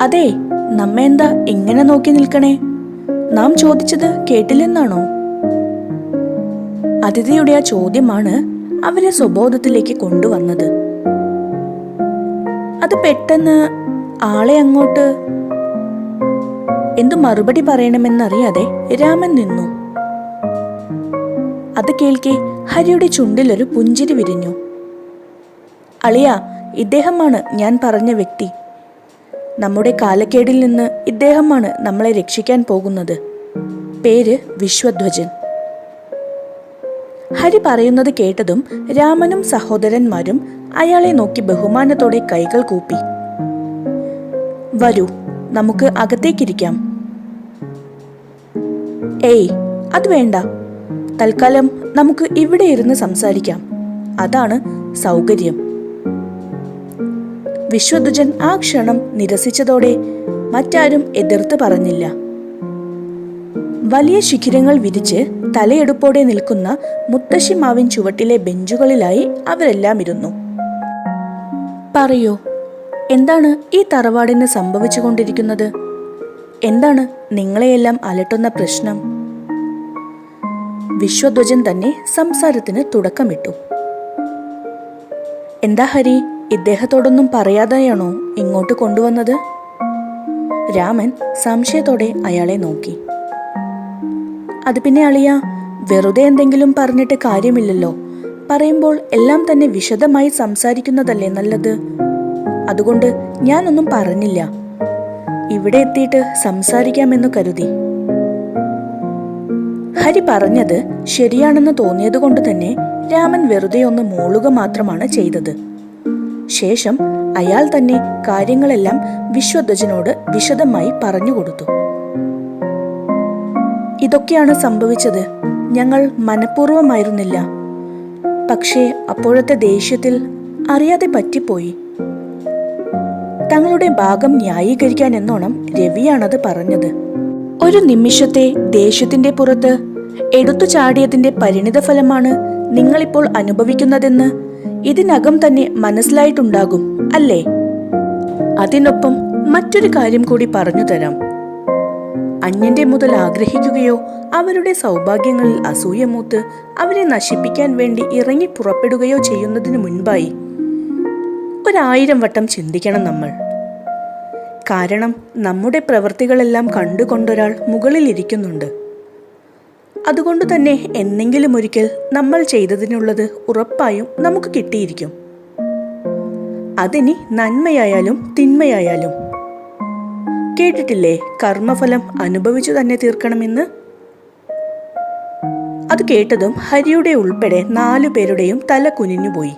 അതെ നമ്മ എന്താ ഇങ്ങനെ നോക്കി നിൽക്കണേ? നാം ചോദിച്ചത് കേട്ടില്ലെന്നാണോ? അതിഥിയുടെ ആ ചോദ്യമാണ് അവരെ സ്വബോധത്തിലേക്ക് കൊണ്ടുവന്നത്. അത് പെട്ടെന്ന് ആളെ അങ്ങോട്ട് എന്തു മറുപടി പറയണമെന്നറിയാതെ രാമൻ നിന്നു. അത് കേൾക്കെ ഹരിയുടെ ചുണ്ടിലൊരു പുഞ്ചിരി വിരിഞ്ഞു. അളിയ ഇദ്ദേഹമാണ് ഞാൻ പറഞ്ഞ വ്യക്തി. നമ്മുടെ കാലക്കേടിൽ നിന്ന് ഇദ്ദേഹമാണ് നമ്മളെ രക്ഷിക്കാൻ പോകുന്നത്. പേര് വിശ്വധ്വജൻ. ഹരി പറയുന്നത് കേട്ടതും രാമനും സഹോദരന്മാരും അയാളെ നോക്കി ബഹുമാനത്തോടെ കൈകൾ കൂപ്പി. വരൂ നമുക്ക് അകത്തേക്കിരിക്കാം. ഏയ് അത് വേണ്ട. തൽക്കാലം നമുക്ക് ഇവിടെ ഇരുന്ന് സംസാരിക്കാം. അതാണ് സൗകര്യം. വിശ്വദുജൻ ആ ക്ഷണം നിരസിച്ചതോടെ മറ്റാരും എതിർത്ത് പറഞ്ഞില്ല. വലിയ ശിഖിരങ്ങൾ വിരിച്ച് തലയെടുപ്പോടെ നിൽക്കുന്ന മുത്തശ്ശിമാവിൻ ചുവട്ടിലെ ബെഞ്ചുകളിലായി അവരെല്ലാം ഇരുന്നു. പറയൂ എന്താണ് ഈ തറവാടിന് സംഭവിച്ചുകൊണ്ടിരിക്കുന്നത്? എന്താണ് നിങ്ങളെയെല്ലാം അലട്ടുന്ന പ്രശ്നം? വിശ്വധ്വജൻ തന്നെ സംസാരത്തിന് തുടക്കമിട്ടു. എന്താ ഹരി ഇദ്ദേഹത്തോടൊന്നും പറയാതെയാണോ ഇങ്ങോട്ട് കൊണ്ടുവന്നത്? രാമൻ സംശയത്തോടെ അയാളെ നോക്കി. അത് പിന്നെ അളിയ വെറുതെ എന്തെങ്കിലും പറഞ്ഞിട്ട് കാര്യമില്ലല്ലോ. പറയുമ്പോൾ എല്ലാം തന്നെ വിശദമായി സംസാരിക്കുന്നതല്ലേ നല്ലത്? അതുകൊണ്ട് ഞാനൊന്നും പറഞ്ഞില്ല. ഇവിടെ എത്തിയിട്ട് സംസാരിക്കാമെന്ന് കരുതി. ഹരി പറഞ്ഞത് ശരിയാണെന്ന് തോന്നിയതുകൊണ്ട് തന്നെ രാമൻ വെറുതെ ഒന്ന് മൂളുക മാത്രമാണ് ചെയ്തത്. ശേഷം അയാൾ തന്നെ കാര്യങ്ങളെല്ലാം വിശ്വധ്വജനോട് വിശദമായി പറഞ്ഞുകൊടുത്തു ഇതൊക്കെയാണ് സംഭവിച്ചത്. ഞങ്ങൾ മനഃപൂർവമായിരുന്നില്ല. പക്ഷേ അപ്പോഴത്തെ ദേഷ്യത്തിൽ അറിയാതെ പറ്റിപ്പോയി. തങ്ങളുടെ ഭാഗം ന്യായീകരിക്കാൻ എന്നോണം രവിയാണത് പറഞ്ഞത്. ഒരു നിമിഷത്തെ ദേഷ്യത്തിന്റെ പുറത്ത് എടുത്തു ചാടിയതിന്റെ പരിണിതഫലമാണ് നിങ്ങളിപ്പോൾ അനുഭവിക്കുന്നതെന്ന് ഇതിനകം തന്നെ മനസ്സിലായിട്ടുണ്ടാകും അല്ലേ? അതിനൊപ്പം മറ്റൊരു കാര്യം കൂടി പറഞ്ഞു തരാം. അന്യന്റെ മുതൽ ആഗ്രഹിക്കുകയോ അവരുടെ സൗഭാഗ്യങ്ങളിൽ അസൂയമൂത്ത് അവരെ നശിപ്പിക്കാൻ വേണ്ടി ഇറങ്ങി പുറപ്പെടുകയോ ചെയ്യുന്നതിന് മുൻപായി ഒരായിരം വട്ടം ചിന്തിക്കണം നമ്മൾ. കാരണം നമ്മുടെ പ്രവൃത്തികളെല്ലാം കണ്ടുകൊണ്ടൊരാൾ മുകളിൽ ഇരിക്കുന്നുണ്ട്. അതുകൊണ്ട് തന്നെ എന്നെങ്കിലും ഒരിക്കൽ നമ്മൾ ചെയ്തതിനുള്ളത് ഉറപ്പായും നമുക്ക് കിട്ടിയിരിക്കും. അതിനി നന്മയായാലും തിന്മയായാലും. കേട്ടിട്ടില്ലേ കർമ്മഫലം അനുഭവിച്ചു തന്നെ തീർക്കണമെന്ന്? അത് കേട്ടതും ഹരിയുടെ ഉൾപ്പെടെ നാലു പേരുടെയും തല കുനിഞ്ഞുപോയി.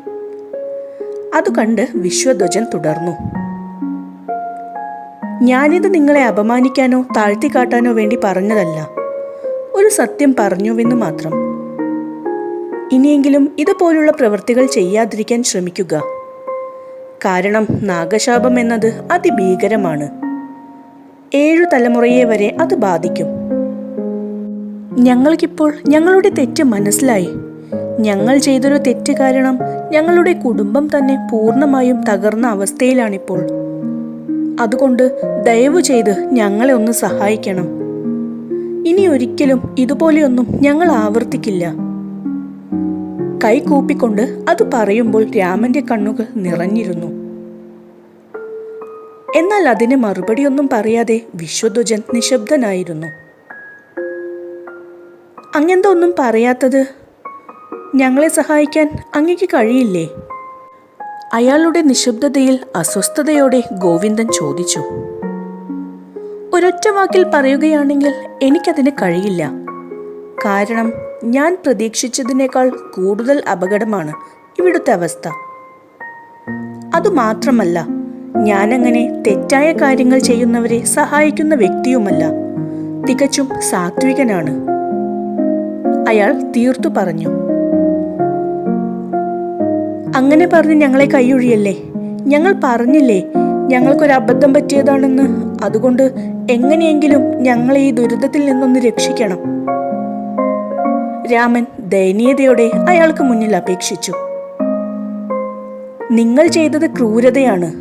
അത് കണ്ട് വിശ്വധ്വജൻ തുടർന്നു. ഞാനിത് നിങ്ങളെ അപമാനിക്കാനോ താഴ്ത്തിക്കാട്ടാനോ വേണ്ടി പറഞ്ഞതല്ല. ഒരു സത്യം പറഞ്ഞുവെന്ന് മാത്രം. ഇനിയെങ്കിലും ഇതുപോലുള്ള പ്രവൃത്തികൾ ചെയ്യാതിരിക്കാൻ ശ്രമിക്കുക. കാരണം നാഗശാപം എന്നത് അതിഭീകരമാണ്. ഏഴു തലമുറയെ വരെ അത് ബാധിക്കും. ഞങ്ങൾക്കിപ്പോൾ ഞങ്ങളുടെ തെറ്റ് മനസ്സിലായി. ഞങ്ങൾ ചെയ്തൊരു തെറ്റ് കാരണം ഞങ്ങളുടെ കുടുംബം തന്നെ പൂർണമായും തകർന്ന അവസ്ഥയിലാണിപ്പോൾ. അതുകൊണ്ട് ദയവു ചെയ്ത് ഞങ്ങളെ ഒന്ന് സഹായിക്കണം. ഇനി ഒരിക്കലും ഇതുപോലെയൊന്നും ഞങ്ങൾ ആവർത്തിക്കില്ല. കൈ കൂപ്പിക്കൊണ്ട് അത് പറയുമ്പോൾ രാമന്റെ കണ്ണുകൾ നിറഞ്ഞിരുന്നു. എന്നാൽ അതിന് മറുപടിയൊന്നും പറയാതെ വിശ്വധ്വജൻ നിശബ്ദനായിരുന്നു. അങ്ങനത്തെ ഒന്നും പറയാത്തത്? ഞങ്ങളെ സഹായിക്കാൻ അങ്ങയ്ക്ക് കഴിയില്ലേ? അയാളുടെ നിശബ്ദതയിൽ അസ്വസ്ഥതയോടെ ഗോവിന്ദൻ ചോദിച്ചു. ഒരൊറ്റ വാക്കിൽ പറയുകയാണെങ്കിൽ എനിക്കതിന് കഴിയില്ല. കാരണം ഞാൻ പ്രതീക്ഷിച്ചതിനേക്കാൾ കൂടുതൽ അപകടമാണ് ഇവിടുത്തെ അവസ്ഥ. അതുമാത്രമല്ല ഞാനങ്ങനെ തെറ്റായ കാര്യങ്ങൾ ചെയ്യുന്നവരെ സഹായിക്കുന്ന വ്യക്തിയുമല്ല. തികച്ചും സാത്വികനാണ്. അയാൾ തീർത്തു പറഞ്ഞു. അങ്ങനെ പറഞ്ഞ് ഞങ്ങളെ കൈയൊഴിയല്ലേ? ഞങ്ങൾ പറഞ്ഞില്ലേ ഞങ്ങൾക്കൊരു അബദ്ധം പറ്റിയതാണെന്ന്. അതുകൊണ്ട് എങ്ങനെയെങ്കിലും ഞങ്ങളെ ഈ ദുരിതത്തിൽ നിന്നൊന്ന് രക്ഷിക്കണം. രാമൻ ദയനീയതയോടെ അയാൾക്ക് മുന്നിൽ അപേക്ഷിച്ചു. നിങ്ങൾ ചെയ്തത് ക്രൂരതയാണ്.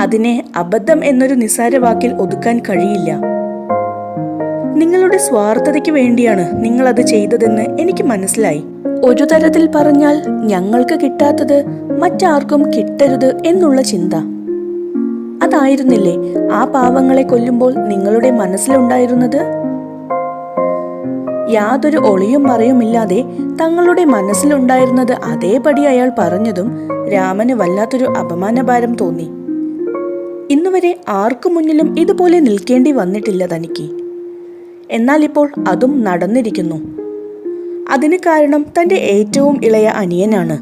അതിനെ അബദ്ധം എന്നൊരു നിസാര വാക്കിൽ ഒതുക്കാൻ കഴിയില്ല. നിങ്ങളുടെ സ്വാർത്ഥതയ്ക്ക് വേണ്ടിയാണ് നിങ്ങൾ അത് ചെയ്തതെന്ന് എനിക്ക് മനസ്സിലായി. ഒരു തരത്തിൽ പറഞ്ഞാൽ ഞങ്ങൾക്ക് കിട്ടാത്തത് മറ്റാർക്കും കിട്ടരുത് എന്നുള്ള ചിന്ത. അതായിരുന്നില്ലേ ആ പാവങ്ങളെ കൊല്ലുമ്പോൾ നിങ്ങളുടെ മനസ്സിലുണ്ടായിരുന്നത്? യാതൊരു ഒളിയും മറയുമില്ലാതെ തങ്ങളുടെ മനസ്സിലുണ്ടായിരുന്നത് അതേപടി അയാൾ പറഞ്ഞതും രാമന് വല്ലാത്തൊരു അപമാനഭാരം തോന്നി. ഇന്നുവരെ ആർക്കു മുന്നിലും ഇതുപോലെ നിൽക്കേണ്ടി വന്നിട്ടില്ല തനിക്ക്. എന്നാൽ ഇപ്പോൾ അതും നടന്നിരിക്കുന്നു. അതിന് കാരണം തന്റെ ഏറ്റവും ഇളയ അനിയനാണ്.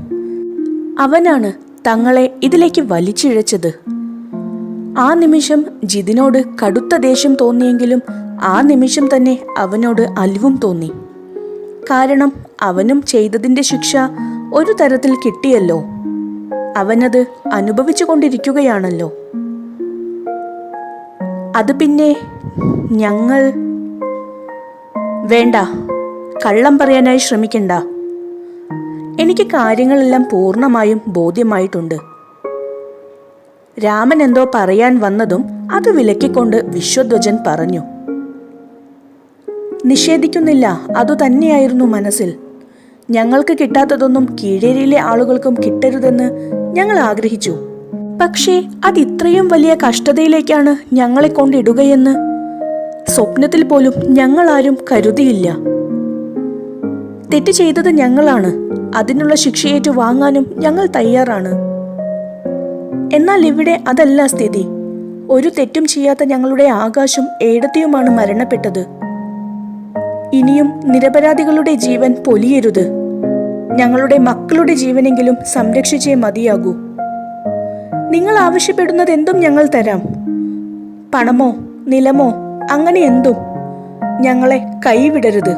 അവനാണ് തങ്ങളെ ഇതിലേക്ക് വലിച്ചിഴച്ചത്. ആ നിമിഷം ജിതിനോട് കടുത്ത ദേഷ്യം തോന്നിയെങ്കിലും ആ നിമിഷം തന്നെ അവനോട് അലിവും തോന്നി. കാരണം അവനും ചെയ്തതിന്റെ ശിക്ഷ ഒരു തരത്തിൽ കിട്ടിയല്ലോ. അവനത് അനുഭവിച്ചു കൊണ്ടിരിക്കുകയാണല്ലോ. അത് പിന്നെ ഞങ്ങൾ വേണ്ട കള്ളം പറയാനായി ശ്രമിക്കണ്ട. എനിക്ക് കാര്യങ്ങളെല്ലാം പൂർണമായും ബോധ്യമായിട്ടുണ്ട്. രാമൻ എന്തോ പറയാൻ വന്നതും അത് വിലക്കിക്കൊണ്ട് വിശ്വധ്വജൻ പറഞ്ഞു. നിഷേധിക്കുന്നില്ല അതുതന്നെയായിരുന്നു മനസ്സിൽ. ഞങ്ങൾക്ക് കിട്ടാത്തതൊന്നും കീഴേരിയിലെ ആളുകൾക്കും കിട്ടരുതെന്ന് ഞങ്ങൾ ആഗ്രഹിച്ചു. പക്ഷേ അത് ഇത്രയും വലിയ കഷ്ടതയിലേക്കാണ് ഞങ്ങളെ കൊണ്ടിടുകയെന്ന് സ്വപ്നത്തിൽ പോലും ഞങ്ങളാരും കരുതിയില്ല. തെറ്റ് ചെയ്തത് ഞങ്ങളാണ്. അതിനുള്ള ശിക്ഷയേറ്റു വാങ്ങാനും ഞങ്ങൾ തയ്യാറാണ്. എന്നാൽ ഇവിടെ അതല്ല സ്ഥിതി. ഒരു തെറ്റും ചെയ്യാത്ത ഞങ്ങളുടെ ആകാശം ഏടത്തിയുമാണ് മരണപ്പെട്ടത്. ഇനിയും നിരപരാധികളുടെ ജീവൻ പൊലിയരുത്. ഞങ്ങളുടെ മക്കളുടെ ജീവനെങ്കിലും സംരക്ഷിച്ചേ മതിയാകൂ. നിങ്ങൾ ആവശ്യപ്പെടുന്നത് എന്തും ഞങ്ങൾ തരാം. പണമോ നിലമോ അങ്ങനെ എന്തും ഞങ്ങളെ കൈവിടരുത്.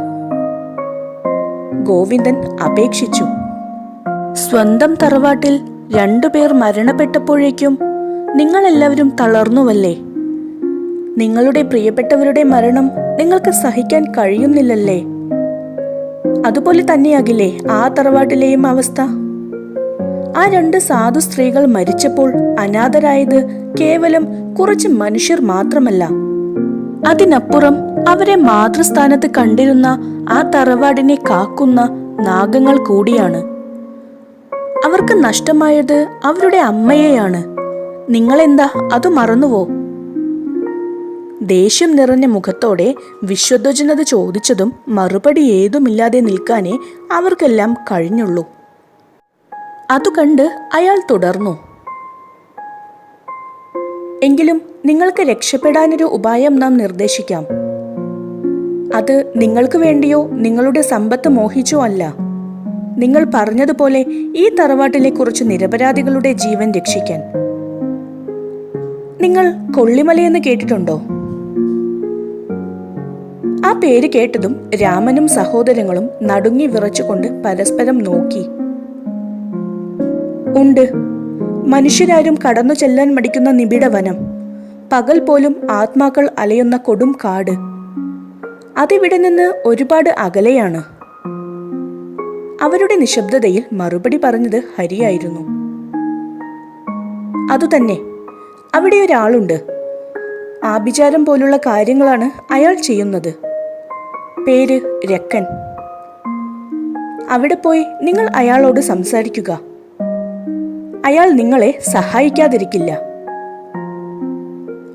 ഗോവിന്ദൻ അപേക്ഷിച്ചു. സ്വന്തം തറവാട്ടിൽ രണ്ടുപേർ മരണപ്പെട്ടപ്പോഴേക്കും നിങ്ങളെല്ലാവരും തളർന്നുവല്ലേ? നിങ്ങളുടെ പ്രിയപ്പെട്ടവരുടെ മരണം നിങ്ങൾക്ക് സഹിക്കാൻ കഴിയുന്നില്ലല്ലേ? അതുപോലെ തന്നെയാകില്ലേ ആ തറവാട്ടിലെയും അവസ്ഥ? ആ രണ്ട് സാധു സ്ത്രീകൾ മരിച്ചപ്പോൾ അനാഥരായത് കേവലം കുറച്ച് മനുഷ്യർ മാത്രമല്ല. അതിനപ്പുറം അവരെ മാതൃസ്ഥാനത്ത് കണ്ടിരുന്ന ആ തറവാടിനെ കാക്കുന്ന നാഗങ്ങൾ കൂടിയാണ്. അവർക്ക് നഷ്ടമായത് അവരുടെ അമ്മയെയാണ്. നിങ്ങളെന്താ അത് മറന്നുവോ? ദേഷ്യം നിറഞ്ഞ മുഖത്തോടെ വിശ്വധ്വജനത് ചോദിച്ചതും മറുപടി ഏതുമില്ലാതെ നിൽക്കാനേ അവർക്കെല്ലാം കഴിഞ്ഞുള്ളൂ. അതു കണ്ട് അയാൾ തുടർന്നു. എങ്കിലും നിങ്ങൾക്ക് രക്ഷപ്പെടാനൊരു ഉപായം നാം നിർദ്ദേശിക്കാം. അത് നിങ്ങൾക്ക് വേണ്ടിയോ നിങ്ങളുടെ സമ്പത്ത് മോഹിച്ചോ അല്ല. നിങ്ങൾ പറഞ്ഞതുപോലെ ഈ തറവാട്ടിലെ കുറച്ച് നിരപരാധികളുടെ ജീവൻ രക്ഷിക്കാൻ. നിങ്ങൾ കൊള്ളിമലയെന്ന് കേട്ടിട്ടുണ്ടോ? ആ പേര് കേട്ടതും രാമനും സഹോദരങ്ങളും നടുങ്ങി വിറച്ചുകൊണ്ട് പരസ്പരം നോക്കി. ഉണ്ട്. മനുഷ്യരാരും കടന്നു ചെല്ലാൻ മടിക്കുന്ന നിബിഡ വനം. പകൽ പോലും ആത്മാക്കൾ അലയുന്ന കൊടും കാട്. അതിവിടെ നിന്ന് ഒരുപാട് അകലെയാണ്. അവരുടെ നിശബ്ദതയിൽ മറുപടി പറഞ്ഞത് ഹരിയായിരുന്നു. അതുതന്നെ അവിടെ ഒരാളുണ്ട്. ആഭിചാരം പോലുള്ള കാര്യങ്ങളാണ് അയാൾ ചെയ്യുന്നത്. പേര് രക്കൻ. അവിടെ പോയി നിങ്ങൾ അയാളോട് സംസാരിക്കുക. അയാൾ നിങ്ങളെ സഹായിക്കാതിരിക്കില്ല.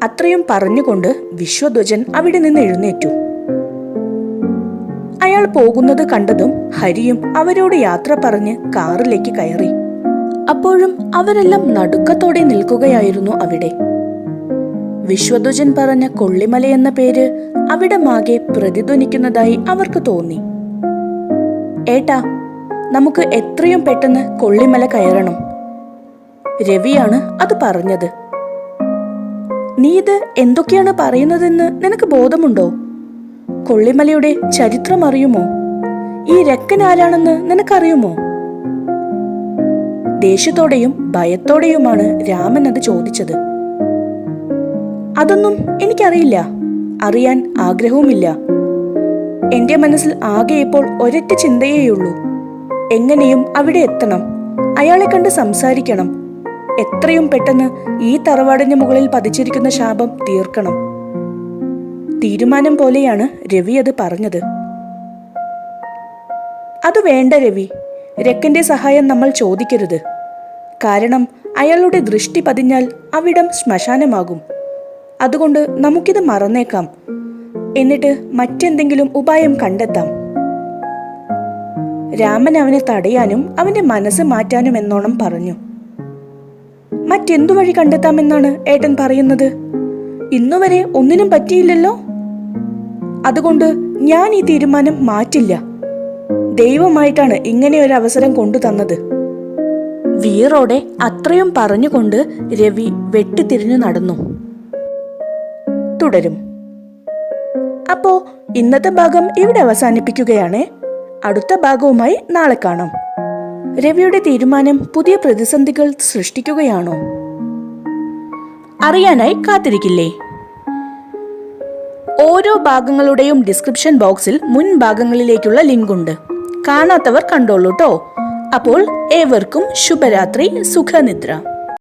അത്രയും പറഞ്ഞുകൊണ്ട് വിശ്വധ്വജൻ അവിടെ നിന്ന് എഴുന്നേറ്റു. അയാൾ പോകുന്നത് കണ്ടതും ഹരിയും അവരോട് യാത്ര പറഞ്ഞ് കാറിലേക്ക് കയറി. അപ്പോഴും അവരെല്ലാം നടുക്കത്തോടെ നിൽക്കുകയായിരുന്നു അവിടെ. വിശ്വധുജൻ പറഞ്ഞ കൊള്ളിമല എന്ന പേര് അവിടെ മാകെ പ്രതിധ്വനിക്കുന്നതായി അവർക്ക് തോന്നി. ഏട്ടാ നമുക്ക് എത്രയും പെട്ടെന്ന് കൊള്ളിമല കയറണം രവിയാണ് അത് പറഞ്ഞത്. നീ ഇത് എന്തൊക്കെയാണ് പറയുന്നതെന്ന് നിനക്ക് ബോധമുണ്ടോ? കൊള്ളിമലയുടെ ചരിത്രം അറിയുമോ? ഈ രക്കൻ ആരാണെന്ന് നിനക്കറിയുമോ? ദേഷ്യത്തോടെയും ഭയത്തോടെയുമാണ് രാമൻ അത് ചോദിച്ചത്. അതൊന്നും എനിക്കറിയില്ല. അറിയാൻ ആഗ്രഹവുമില്ല. എന്റെ മനസ്സിൽ ആകെ ഇപ്പോൾ ഒരൊറ്റ ചിന്തയേയുള്ളൂ. എങ്ങനെയും അവിടെ എത്തണം. അയാളെ കണ്ട് സംസാരിക്കണം. എത്രയും പെട്ടെന്ന് ഈ തറവാടിന് മുകളിൽ പതിച്ചിരിക്കുന്ന ശാപം തീർക്കണം. തീരുമാനം പോലെയാണ് രവി അത് പറഞ്ഞത്. അത് വേണ്ട രവി. രക്കന്റെ സഹായം നമ്മൾ ചോദിക്കരുത്. കാരണം അയാളുടെ ദൃഷ്ടി പതിഞ്ഞാൽ അവിടം ശ്മശാനമാകും. അതുകൊണ്ട് നമുക്കിത് മറന്നേക്കാം. എന്നിട്ട് മറ്റെന്തെങ്കിലും ഉപായം കണ്ടെത്താം. രാമൻ അവനെ തടയാനും അവന്റെ മനസ്സ് മാറ്റാനും എന്നോണം പറഞ്ഞു. മറ്റെന്തു വഴി കണ്ടെത്താമെന്നാണ് ഏട്ടൻ പറയുന്നത്? ഇന്നുവരെ ഒന്നിനും പറ്റിയില്ലല്ലോ? അതുകൊണ്ട് ഞാൻ ഈ തീരുമാനം മാറ്റില്ല. ദൈവമായിട്ടാണ് ഇങ്ങനെ ഒരു അവസരം കൊണ്ടു തന്നത്. വീറോടെ അത്രയും പറഞ്ഞുകൊണ്ട് രവി വെട്ടിത്തിരിഞ്ഞു നടന്നു. തുടരും. അപ്പോ ഇന്നത്തെ ഭാഗം ഇവിടെ അവസാനിപ്പിക്കുകയാണ്. അടുത്ത ഭാഗവുമായി നാളെ കാണാം. രവിയുടെ തീരുമാനം പുതിയ പ്രതിസന്ധികൾ സൃഷ്ടിക്കുകയാണോ? അറിയാനായി കാത്തിരിക്കില്ലേ? ഓരോ ഭാഗങ്ങളുടെയും ഡിസ്ക്രിപ്ഷൻ ബോക്സിൽ മുൻ ഭാഗങ്ങളിലേക്കുള്ള ലിങ്ക് ഉണ്ട്. കാണാത്തവർ കണ്ടോളൂ ട്ടോ അപ്പോൾ ഏവർക്കും ശുഭരാത്രി സുഖനിദ്ര.